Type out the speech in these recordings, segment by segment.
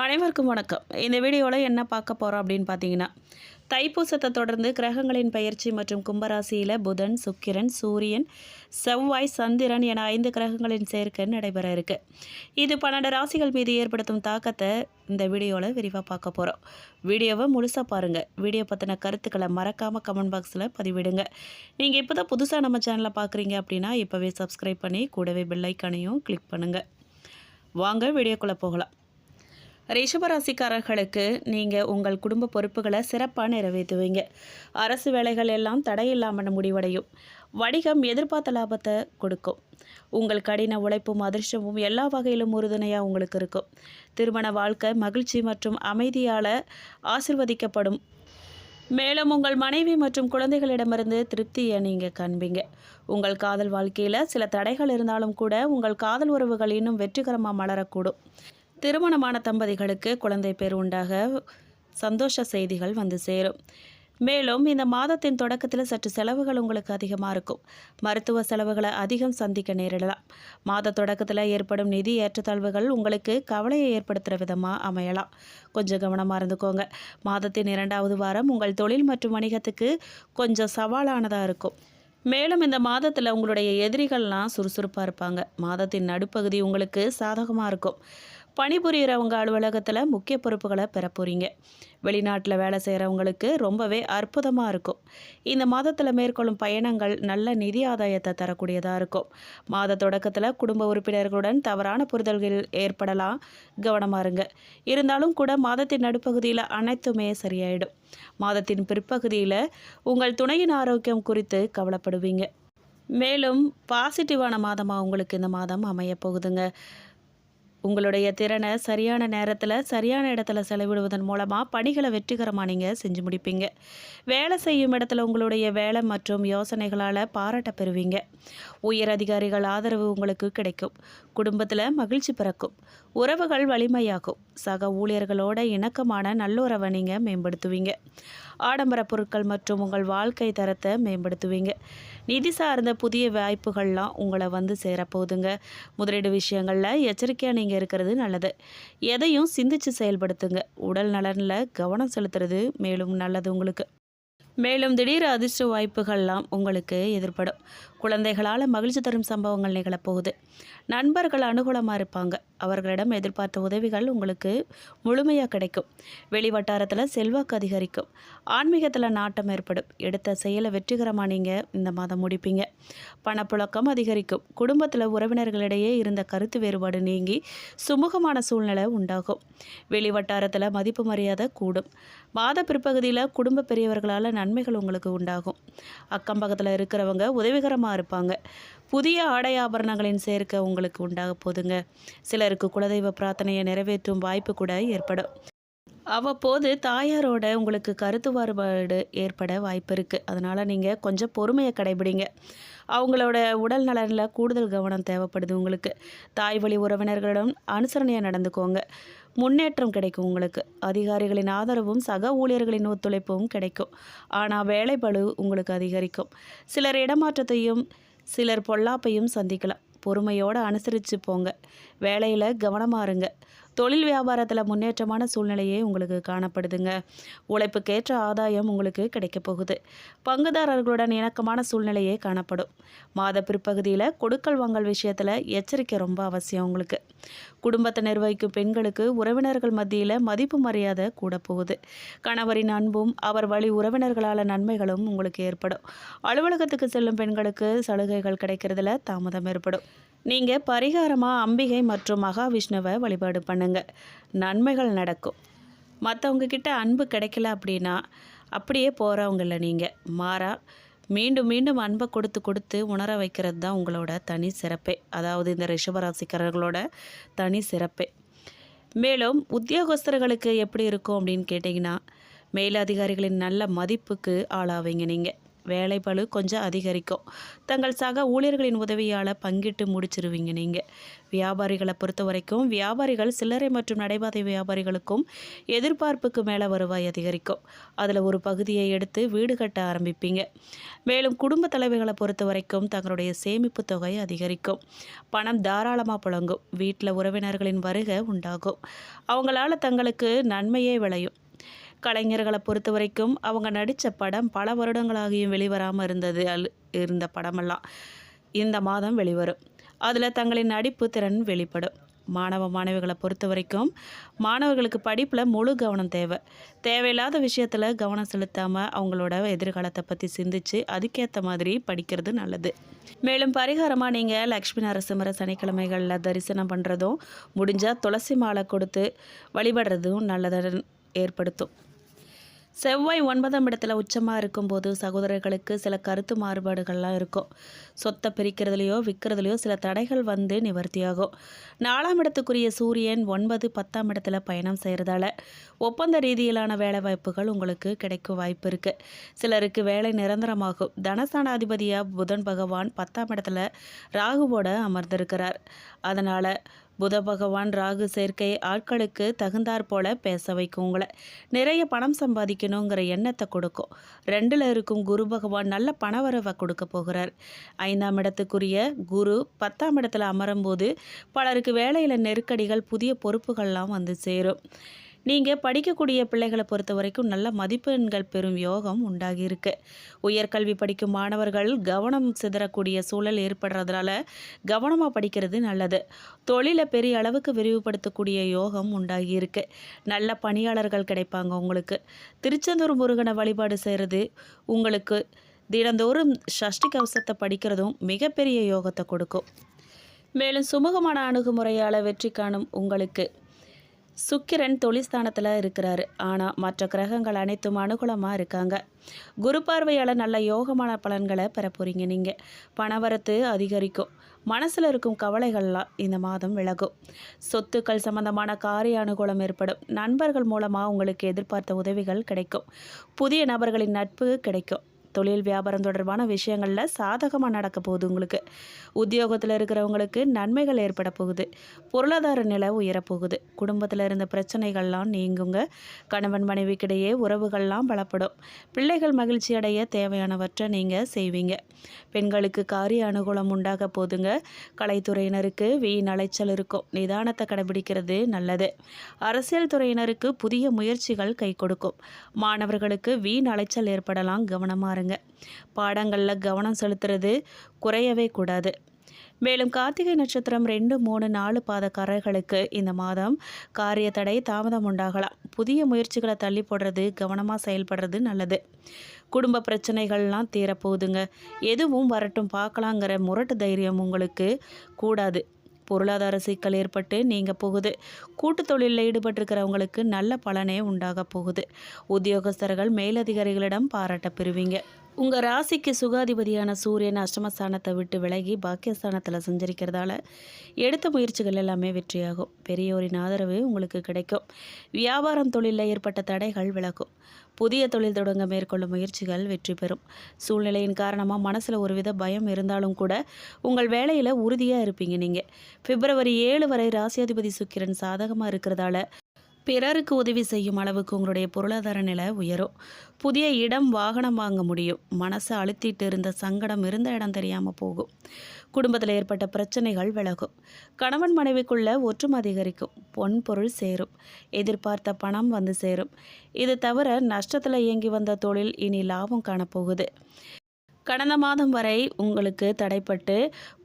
அனைவருக்கும் வணக்கம். இந்த வீடியோவில் என்ன பார்க்க போகிறோம் அப்படின்னு பார்த்தீங்கன்னா தைப்பூசத்தை தொடர்ந்து கிரகங்களின் பயிற்சி மற்றும் கும்பராசியில் புதன் சுக்கிரன் சூரியன் செவ்வாய் சந்திரன் என ஐந்து கிரகங்களின் சேர்க்கை நடைபெற இருக்கு. இது பன்னெண்டு ராசிகள் மீது ஏற்படுத்தும் தாக்கத்தை இந்த வீடியோவில் விரிவாக பார்க்க போகிறோம் வீடியோவை முழுசாக பாருங்கள் வீடியோ பற்றின கருத்துக்களை மறக்காமல் கமெண்ட் பாக்ஸில் பதிவிடுங்க. நீங்கள் இப்போ தான் புதுசாக நம்ம சேனலை பார்க்குறீங்க அப்படின்னா இப்போவே சப்ஸ்கிரைப் பண்ணி கூடவே பெல்லைக்கானையும் கிளிக் பண்ணுங்கள் வாங்க வீடியோக்குள்ளே போகலாம். ரிஷபராசிக்காரர்களுக்கு நீங்கள் உங்கள் குடும்ப பொறுப்புகளை சிறப்பாக நிறைவேற்றுவீங்க. அரசு வேலைகள் எல்லாம் தடையில்லாமல் முடிவடையும். வணிகம் எதிர்பார்த்த லாபத்தை கொடுக்கும். உங்கள் கடின உழைப்பும் அதிர்ஷ்டமும் எல்லா வகையிலும் உறுதுணையாக உங்களுக்கு இருக்கும். திருமண வாழ்க்கை மகிழ்ச்சி மற்றும் அமைதியால் ஆசிர்வதிக்கப்படும். மேலும் உங்கள் மனைவி மற்றும் குழந்தைகளிடமிருந்து திருப்தியை நீங்கள் காண்பீங்க. உங்கள் காதல் வாழ்க்கையில் சில தடைகள் இருந்தாலும் கூட உங்கள் காதல் உறவுகள் இன்னும் வெற்றிகரமாக மலரக்கூடும். திருமணமான தம்பதிகளுக்கு குழந்தை பேர் உண்டாக சந்தோஷ செய்திகள் வந்து சேரும். மேலும் இந்த மாதத்தின் தொடக்கத்தில் சற்று செலவுகள் உங்களுக்கு அதிகமாக இருக்கும். மருத்துவ செலவுகளை அதிகம் சந்திக்க நேரிடலாம். மாத தொடக்கத்தில் ஏற்படும் நிதி ஏற்றத்தாழ்வுகள் உங்களுக்கு கவலையை ஏற்படுத்துகிற விதமாக அமையலாம். கொஞ்சம் கவனமாக இருந்துக்கோங்க. மாதத்தின் இரண்டாவது வாரம் உங்கள் தொழில் மற்றும் வணிகத்துக்கு கொஞ்சம் சவாலானதாக இருக்கும். மேலும் இந்த மாதத்தில் உங்களுடைய எதிரிகள்லாம் சுறுசுறுப்பாக இருப்பாங்க. மாதத்தின் நடுப்பகுதி உங்களுக்கு சாதகமாக இருக்கும். பணிபுரிகிறவங்க அலுவலகத்தில் முக்கிய பொறுப்புகளை பெற போகிறீங்க வெளிநாட்டில் வேலை செய்கிறவங்களுக்கு ரொம்பவே அற்புதமாக இருக்கும். இந்த மாதத்தில் மேற்கொள்ளும் பயணங்கள் நல்ல நிதி ஆதாயத்தை தரக்கூடியதாக இருக்கும். மாத தொடக்கத்தில் குடும்ப உறுப்பினர்களுடன் தவறான புரிதல்கள் ஏற்படலாம். கவனமாக இருங்க. இருந்தாலும் கூட மாதத்தின் நடுப்பகுதியில் அனைத்துமே சரியாயிடும். மாதத்தின் பிற்பகுதியில் உங்கள் துணையின் ஆரோக்கியம் குறித்து கவலைப்படுவீங்க. மேலும் பாசிட்டிவான மாதமாக உங்களுக்கு இந்த மாதம் அமையப்போகுதுங்க உங்களுடைய திறனை சரியான நேரத்தில் சரியான இடத்துல செலவிடுவதன் மூலமாக பணிகளை வெற்றிகரமாக நீங்கள் செஞ்சு முடிப்பீங்க. வேலை செய்யும் இடத்துல உங்களுடைய வேலை மற்றும் யோசனைகளால் பாராட்ட பெறுவீங்க. உயர் அதிகாரிகள் ஆதரவு உங்களுக்கு கிடைக்கும். குடும்பத்தில் மகிழ்ச்சி பிறக்கும். உறவுகள் வலிமையாகும். சக ஊழியர்களோட இணக்கமான நல்லுறவை நீங்கள் மேம்படுத்துவீங்க. ஆடம்பர பொருட்கள் மற்றும் உங்கள் வாழ்க்கை தரத்தை மேம்படுத்துவீங்க. நிதி சார்ந்த புதிய வாய்ப்புகள்லாம் உங்களை வந்து சேரப்போகுதுங்க. முதலீடு விஷயங்களில் எச்சரிக்கையாக நீங்கள் இருக்கிறது நல்லது. எதையும் சிந்திச்சு செயல்படுத்துங்க. உடல் நலனில் கவனம் செலுத்துறது மேலும் நல்லது உங்களுக்கு. மேலும் திடீர் அதிர்ஷ்ட வாய்ப்புகள்லாம் உங்களுக்கு எதிர்ப்படும் குழந்தைகளால் மகிழ்ச்சி தரும் சம்பவங்கள் நிகழப்போகுது. நண்பர்கள் அனுகூலமாக இருப்பாங்க. அவர்களிடம் எதிர்பார்த்த உதவிகள் உங்களுக்கு முழுமையாக கிடைக்கும். வெளிவட்டாரத்தில் செல்வாக்கு அதிகரிக்கும். ஆன்மீகத்தில் நாட்டம் ஏற்படும். எடுத்த செயலை வெற்றிகரமாக நீங்கள் இந்த மாதம் முடிப்பீங்க. பணப்புழக்கம் அதிகரிக்கும். குடும்பத்தில் உறவினர்களிடையே இருந்த கருத்து வேறுபாடு நீங்கி சுமூகமான சூழ்நிலை உண்டாகும். வெளிவட்டாரத்தில் மதிப்பு மரியாதை கூடும். மாத பிற்பகுதியில் குடும்ப பெரியவர்களால் நன்மைகள் உங்களுக்கு உண்டாகும். அக்கம் பக்கத்தில் இருக்கிறவங்க உதவிகரமாக இருப்பாங்க. புதிய ஆடை ஆபரணங்களின் சேர்க்கை உங்களுக்கு உண்டாக போதுங்க. சிலருக்கு குலதெய்வ பிரார்த்தனையை நிறைவேற்றும் வாய்ப்பு கூட ஏற்படும். அவ்வப்போது தாயாரோட உங்களுக்கு கருத்து வேறுபாடு ஏற்பட வாய்ப்பு இருக்குது அதனால் நீங்கள் கொஞ்சம் பொறுமையை கடைபிடிங்க. அவங்களோட உடல் நலனில் கூடுதல் கவனம் தேவைப்படுது உங்களுக்கு. தாய் வழி உறவினர்களிடம் அனுசரணையாக நடந்துக்கோங்க. முன்னேற்றம் கிடைக்கும் உங்களுக்கு. அதிகாரிகளின் ஆதரவும் சக ஊழியர்களின் ஒத்துழைப்பும் கிடைக்கும். ஆனால் வேலைப்பளு உங்களுக்கு அதிகரிக்கும். சிலர் இடமாற்றத்தையும் சிலர் பொல்லாப்பையும் சந்திக்கலாம். பொறுமையோடு அனுசரித்து போங்க. வேலையில் கவனமாக இருங்க. தொழில் வியாபாரத்தில் முன்னேற்றமான சூழ்நிலையே உங்களுக்கு காணப்படுதுங்க. உழைப்புக்கேற்ற ஆதாயம் உங்களுக்கு கிடைக்கப் போகுது. பங்குதாரர்களுடன் இணக்கமான சூழ்நிலையே காணப்படும். மாத பிற்பகுதியில் கொடுக்கல் வாங்கல் விஷயத்தில் எச்சரிக்கை ரொம்ப அவசியம் உங்களுக்கு. குடும்பத்தை நிர்வகிக்கும் பெண்களுக்கு உறவினர்கள் மத்தியில் மதிப்பு மரியாதை கூட போகுது. கணவரின் அன்பும் அவர் வழி உறவினர்களால் நன்மைகளும் உங்களுக்கு ஏற்படும். அலுவலகத்துக்கு செல்லும் பெண்களுக்கு சலுகைகள் கிடைக்கிறதுல தாமதம் ஏற்படும். நீங்கள் பரிகாரமாக அம்பிகை மற்றும் மகாவிஷ்ணுவை வழிபாடு பண்ணுங்கள் நன்மைகள் நடக்கும். மற்றவங்க கிட்ட அன்பு கிடைக்கல அப்படின்னா அப்படியே போகிறவங்கள நீங்கள் மாறா மீண்டும் மீண்டும் அன்பை கொடுத்து கொடுத்து உணர வைக்கிறது தான் உங்களோட தனி சிறப்பே. அதாவது இந்த ரிஷபராசிக்காரர்களோட தனி சிறப்பே. மேலும் உத்தியோகஸ்தர்களுக்கு எப்படி இருக்கும் அப்படின்னு கேட்டிங்கன்னா மேலதிகாரிகளின் நல்ல மதிப்புக்கு ஆளாவீங்க நீங்கள் வேலைப்பளு கொஞ்சம் அதிகரிக்கும். தங்கள் சக ஊழியர்களின் உதவியால் பங்கிட்டு முடிச்சிருவீங்க நீங்கள் வியாபாரிகளை பொறுத்த வரைக்கும் வியாபாரிகள் சில்லறை மற்றும் நடைபாதை வியாபாரிகளுக்கும் எதிர்பார்ப்புக்கு மேலே வருவாய் அதிகரிக்கும். அதில் ஒரு பகுதியை எடுத்து வீடு கட்ட ஆரம்பிப்பீங்க. மேலும் குடும்ப தலைவர்களை பொறுத்த வரைக்கும் தங்களுடைய சேமிப்பு தொகை அதிகரிக்கும். பணம் தாராளமாக புழங்கும். வீட்டில் உறவினர்களின் வருகை உண்டாகும். அவங்களால தங்களுக்கு நன்மையே விளையும். கலைஞர்களை பொறுத்த வரைக்கும் அவங்க நடித்த படம் பல வருடங்களாகியும் வெளிவராமல் இருந்தது அல் இருந்த படமெல்லாம். இந்த மாதம் வெளிவரும். அதில் தங்களின் நடிப்பு திறன் வெளிப்படும். மாணவ மாணவிகளை பொறுத்த வரைக்கும் மாணவர்களுக்கு படிப்பில் முழு கவனம் தேவை. தேவையில்லாத விஷயத்தில் கவனம் செலுத்தாமல் அவங்களோட எதிர்காலத்தை பற்றி சிந்திச்சு அதுக்கேற்ற மாதிரி படிக்கிறது நல்லது. மேலும் பரிகாரமாக நீங்கள் லக்ஷ்மி நரசிம்மர சனிக்கிழமைகளில் தரிசனம் பண்ணுறதும் முடிஞ்சால் துளசி மாலை கொடுத்து வழிபடுறதும் நல்லதை ஏற்படுத்தும். செவ்வாய் ஒன்பதாம் இடத்துல உச்சமாக இருக்கும்போது சகோதரர்களுக்கு சில கருத்து மாறுபாடுகள்லாம் இருக்கும். சொத்தை பிரிக்கிறதுலையோ விற்கிறதுலையோ சில தடைகள் வந்து நிவர்த்தியாகும். நாலாம் இடத்துக்குரிய சூரியன் ஒன்பது பத்தாம் இடத்துல பயணம் செய்கிறதால ஒப்பந்த ரீதியிலான வேலை வாய்ப்புகள் உங்களுக்கு கிடைக்கும் வாய்ப்பு இருக்குது சிலருக்கு வேலை நிரந்தரமாகும். தனஸ்தானாதிபதியாக புதன் பகவான் பத்தாம் இடத்துல ராகுவோட அமர்ந்திருக்கிறார். அதனால் புத பகவான் ராகு சேர்க்கை ஆட்களுக்கு தகுந்தாற் போல பேச வைக்கும் உங்களை நிறைய பணம் சம்பாதிக்கணுங்கிற எண்ணத்தை கொடுக்கும். ரெண்டில் இருக்கும் குரு பகவான் நல்ல பணவரவை கொடுக்க போகிறார். ஐந்தாம் இடத்துக்குரிய குரு பத்தாம் இடத்துல அமரும்போது பலருக்கு வேலையில் நெருக்கடிகள் புதிய பொறுப்புகள்லாம் வந்து சேரும். நீங்கள் படிக்கக்கூடிய பிள்ளைகளை பொறுத்த வரைக்கும் நல்ல மதிப்பெண்கள் பெறும் யோகம் உண்டாகியிருக்கு. உயர்கல்வி படிக்கும் மாணவர்கள் கவனம் சிதறக்கூடிய சூழல் ஏற்படுறதுனால கவனமாக படிக்கிறது நல்லது. தொழிலை பெரிய அளவுக்கு விரிவுபடுத்தக்கூடிய யோகம் உண்டாகியிருக்கு. நல்ல பணியாளர்கள் கிடைப்பாங்க உங்களுக்கு. திருச்செந்தூர் முருகனை வழிபாடு செய்கிறது உங்களுக்கு தினந்தோறும் சஷ்டி கவசத்தை படிக்கிறதும் மிகப்பெரிய யோகத்தை கொடுக்கும். மேலும் சுமூகமான அணுகுமுறையால் வெற்றி காணும் உங்களுக்கு சுக்கிரன் தொழில்ஸ்தானத்தில் இருக்கிறாரு. ஆனால் மற்ற கிரகங்கள் அனைத்தும் அனுகூலமாக இருக்காங்க. குரு பார்வையால் நல்ல யோகமான பலன்களை பெற போகிறீங்க நீங்கள் பணவரத்து அதிகரிக்கும். மனசில் இருக்கும் கவலைகள்லாம் இந்த மாதம் விலகும். சொத்துக்கள் சம்பந்தமான காரிய அனுகூலம் ஏற்படும். நண்பர்கள் மூலமாக உங்களுக்கு எதிர்பார்த்த உதவிகள் கிடைக்கும். புதிய நபர்களின் நட்பு கிடைக்கும். தொழில் வியாபாரம் தொடர்பான விஷயங்களில் சாதகமாக நடக்க போகுது உங்களுக்கு. உத்தியோகத்தில் இருக்கிறவங்களுக்கு நன்மைகள் ஏற்பட போகுது. பொருளாதார நிலை உயரப்போகுது. குடும்பத்தில் இருந்த பிரச்சனைகள்லாம் நீங்குங்க. கணவன் மனைவிக்கிடையே உறவுகள்லாம் பலப்படும். பிள்ளைகள் மகிழ்ச்சி அடைய தேவையானவற்றை நீங்கள் செய்வீங்க. பெண்களுக்கு காரிய அனுகூலம் உண்டாக போதுங்க. கலைத்துறையினருக்கு வீண் அலைச்சல் இருக்கும். நிதானத்தை கடைபிடிக்கிறது நல்லது. அரசியல் துறையினருக்கு புதிய முயற்சிகள் கை கொடுக்கும். மாணவர்களுக்கு வீண் அலைச்சல் ஏற்படலாம் கவனமாக இருங்க பாடங்களில் கவனம் செலுத்துறது குறையவே கூடாது. மேலும் கார்த்திகை நட்சத்திரம் ரெண்டு மூணு நாலு பாதக்காரர்களுக்கு இந்த மாதம் காரிய தடை தாமதம் உண்டாகலாம். புதிய முயற்சிகளை தள்ளி போடுறது கவனமாக செயல்படுறது நல்லது. குடும்ப பிரச்சனைகள்லாம் தீரப்போகுதுங்க. எதுவும் வரட்டும் பார்க்கலாங்கிற முரட்டு தைரியம் உங்களுக்கு கூடாது. பொருளாதார சிக்கல் ஏற்பட்டு நீங்கள் போகுது. கூட்டு தொழிலில் ஈடுபட்டிருக்கிறவங்களுக்கு நல்ல பலனே உண்டாக போகுது. உத்தியோகஸ்தர்கள் மேலதிகாரிகளிடம் பாராட்ட பெறுவீங்க. உங்கள் ராசிக்கு சுகாதிபதியான சூரியன் அஷ்டமஸ்தானத்தை விட்டு விலகி பாக்கியஸ்தானத்தில் சஞ்சரிக்கிறதால எடுத்த முயற்சிகள் எல்லாமே வெற்றியாகும். பெரியோரின் ஆதரவு உங்களுக்கு கிடைக்கும். வியாபாரம் தொழிலில் ஏற்பட்ட தடைகள் விலகும். புதிய தொழில் தொடங்க மேற்கொள்ளும் முயற்சிகள் வெற்றி பெறும். சூழ்நிலையின் காரணமாக மனசில் ஒருவித பயம் இருந்தாலும் கூட உங்கள் வேலையில் உறுதியாக இருப்பீங்க நீங்கள் பிப்ரவரி ஏழு வரை ராசியாதிபதி சுக்கிரன் சாதகமாக இருக்கிறதால பிறருக்கு உதவி செய்யும் அளவுக்கு உங்களுடைய பொருளாதார நிலை உயரும். புதிய இடம் வாகனம் வாங்க முடியும். மனசை அழுத்திட்டு இருந்த சங்கடம் இருந்த இடம் தெரியாமல் போகும். குடும்பத்தில் ஏற்பட்ட பிரச்சனைகள் விலகும். கணவன் மனைவிக்குள்ள ஒற்றுமை அதிகரிக்கும். பொன் பொருள் சேரும். எதிர்பார்த்த பணம் வந்து சேரும். இது தவிர நஷ்டத்தில் இயங்கி வந்த தொழில் இனி லாபம் காணப்போகுது. கடந்த மாதம் வரை உங்களுக்கு தடைப்பட்டு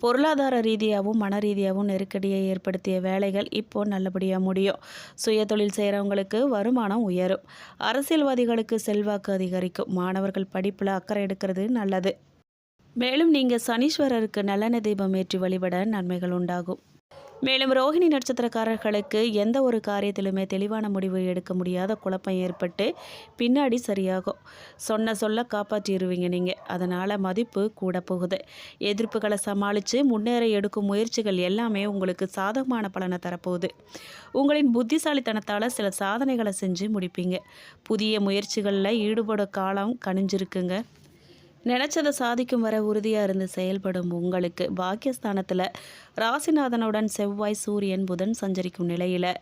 பொருளாதார ரீதியாகவும் மன ரீதியாகவும் நெருக்கடியை ஏற்படுத்திய வேலைகள் இப்போ நல்லபடியாக முடியும். சுய தொழில் செய்கிறவங்களுக்கு வருமானம் உயரும். அரசியல்வாதிகளுக்கு செல்வாக்கு அதிகரிக்கும். மாணவர்கள் படிப்பில் அக்கறை எடுக்கிறது நல்லது. மேலும் நீங்கள் சனீஸ்வரருக்கு நல்லெண்ணெய் தீபம் ஏற்றி வழிபட நன்மைகள் உண்டாகும். மேலும் ரோஹிணி நட்சத்திரக்காரர்களுக்கு எந்த ஒரு காரியத்திலுமே தெளிவான முடிவு எடுக்க முடியாத குழப்பம் ஏற்பட்டு பின்னாடி சரியாகும். சொன்ன சொல்ல காப்பாற்றிடுவீங்க நீங்கள் அதனால் மதிப்பு கூட போகுது. எதிர்ப்புகளை சமாளித்து முன்னேற எடுக்கும் முயற்சிகள் எல்லாமே உங்களுக்கு சாதகமான பலனை தரப்போகுது. உங்களின் புத்திசாலித்தனத்தால் சில சாதனைகளை செஞ்சு முடிப்பீங்க. புதிய முயற்சிகளில் ஈடுபட காலம் கணிஞ்சிருக்குங்க நினச்சதை சாதிக்கும் வர உறுதியாக இருந்து செயல்படும் உங்களுக்கு பாக்கியஸ்தானத்தில் ராசிநாதனுடன் செவ்வாய் சூரியன் புதன் சஞ்சரிக்கும் நிலையில்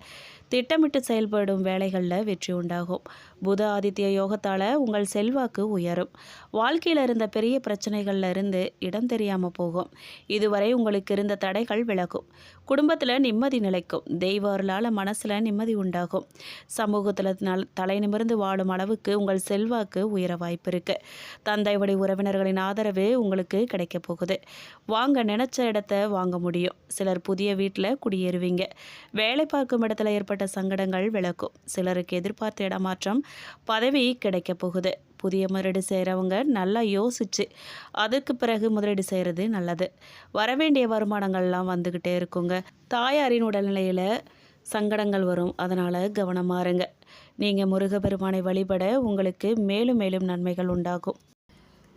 திட்டமிட்டு செயல்படும் வேலைகளில் வெற்றி உண்டாகும். புத ஆதித்ய யோகத்தால் உங்கள் செல்வாக்கு உயரும். வாழ்க்கையில் இருந்த பெரிய பிரச்சனைகள்ல இருந்து இடம் தெரியாமல் போகும். இதுவரை உங்களுக்கு இருந்த தடைகள் விலகும். குடும்பத்தில் நிம்மதி நிலைக்கும். தெய்வ அருளால் மனசில் நிம்மதி உண்டாகும். சமூகத்தில் நல் தலை நிமிர்ந்து வாழும் அளவுக்கு உங்கள் செல்வாக்கு உயர வாய்ப்பு இருக்கு. தந்தை வழி உறவினர்களின் ஆதரவு உங்களுக்கு கிடைக்க போகுது. வாங்க நினைச்ச இடத்த வாங்க முடியும். சிலர் புதிய வீட்டில் குடியேறுவீங்க. வேலை பார்க்கும் இடத்துல ஏற்பட்ட சங்கடங்கள் விளக்கும். சிலருக்கு எதிர்பார்த்த இடமாற்றம் பதவி கிடைக்கப் போகுது. புதிய முதலீடு செய்கிறவங்க நல்லா யோசிச்சு அதுக்கு பிறகு முதலீடு செய்கிறது நல்லது. வரவேண்டிய வருமானங்கள்லாம் வந்துக்கிட்டே இருக்குங்க. தாயாரின் உடல்நிலையில் சங்கடங்கள் வரும். அதனால் கவனமாக இருங்க. நீங்கள் முருகப்பெருமானை வழிபட உங்களுக்கு மேலும் மேலும் நன்மைகள் உண்டாகும்.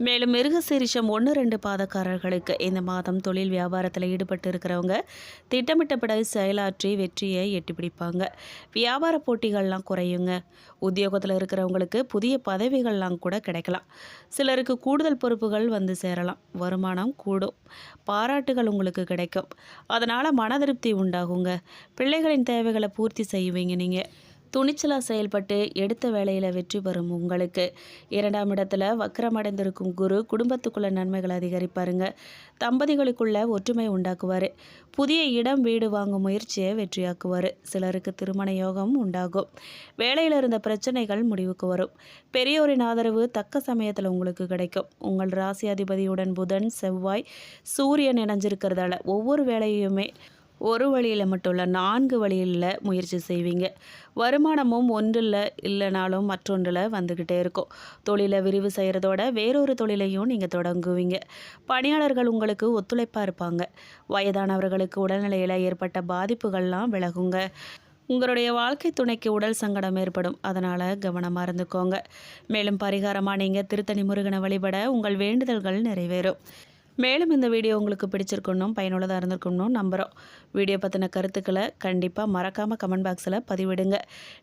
மேலும் மிருகசீரிஷம் ஒன்று ரெண்டு பாதக்காரர்களுக்கு இந்த மாதம் தொழில் வியாபாரத்தில் ஈடுபட்டு இருக்கிறவங்க திட்டமிட்டபடி செயலாற்றி வெற்றியை எட்டி பிடிப்பாங்க வியாபார போட்டிகள்லாம் குறையுங்க. உத்தியோகத்தில் இருக்கிறவங்களுக்கு புதிய பதவிகள்லாம் கூட கிடைக்கலாம். சிலருக்கு கூடுதல் பொறுப்புகள் வந்து சேரலாம். வருமானம் கூடும். பாராட்டுகள் உங்களுக்கு கிடைக்கும். அதனால் மன திருப்தி உண்டாகுங்க. பிள்ளைகளின் தேவைகளை பூர்த்தி செய்வீங்க நீங்கள் துணிச்சலாக செயல்பட்டு எடுத்த வேலையில் வெற்றி பெறும் உங்களுக்கு. இரண்டாம் இடத்துல வக்கரமடைந்திருக்கும் குரு குடும்பத்துக்குள்ள நன்மைகளை அதிகரிப்பாருங்க. தம்பதிகளுக்குள்ள ஒற்றுமை உண்டாக்குவார். புதிய இடம் வீடு வாங்கும் முயற்சியை வெற்றியாக்குவார். சிலருக்கு திருமண யோகம் உண்டாகும். வேலையில் இருந்த பிரச்சனைகள் முடிவுக்கு வரும். பெரியோரின் ஆதரவு தக்க சமயத்தில் உங்களுக்கு கிடைக்கும். உங்கள் ராசி அதிபதியுடன் புதன் செவ்வாய் சூரியன் இணைஞ்சிருக்கிறதால ஒவ்வொரு வேலையுமே ஒரு வழியில் மட்டும் இல்லை நான்கு வழியில் முயற்சி செய்வீங்க. வருமானமும் ஒன்றில் இல்லைனாலும் மற்றொன்றில் வந்துக்கிட்டே இருக்கும். தொழிலை விரிவு செய்கிறதோட வேறொரு தொழிலையும் நீங்கள் தொடங்குவீங்க. பணியாளர்கள் உங்களுக்கு ஒத்துழைப்பாக இருப்பாங்க. வயதானவர்களுக்கு உடல்நிலையில் ஏற்பட்ட பாதிப்புகள்லாம் விலகுங்க. உங்களுடைய வாழ்க்கை துணைக்கு உடல் சங்கடம் ஏற்படும். அதனால் கவனமாக இருந்துக்கோங்க. மேலும் பரிகாரமாக நீங்கள் திருத்தணி முருகனை வழிபட உங்கள் வேண்டுதல்கள் நிறைவேறும். மேலும் இந்த வீடியோ உங்களுக்கு பிடிச்சிருக்கணும் பயனுள்ளதாக இருந்திருக்கணும் நம்புகிறோம் வீடியோ பற்றின கருத்துக்களை கண்டிப்பாக மறக்காமல் கமெண்ட் பாக்ஸில் பதிவிடுங்க.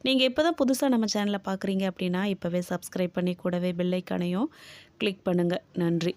நீங்கள் இப்போ தான் புதுசாக நம்ம சேனலை பார்க்குறீங்க அப்படின்னா இப்போவே சப்ஸ்கிரைப் பண்ணி கூடவே பெல்லைக்கானையும் கிளிக் பண்ணுங்கள் நன்றி.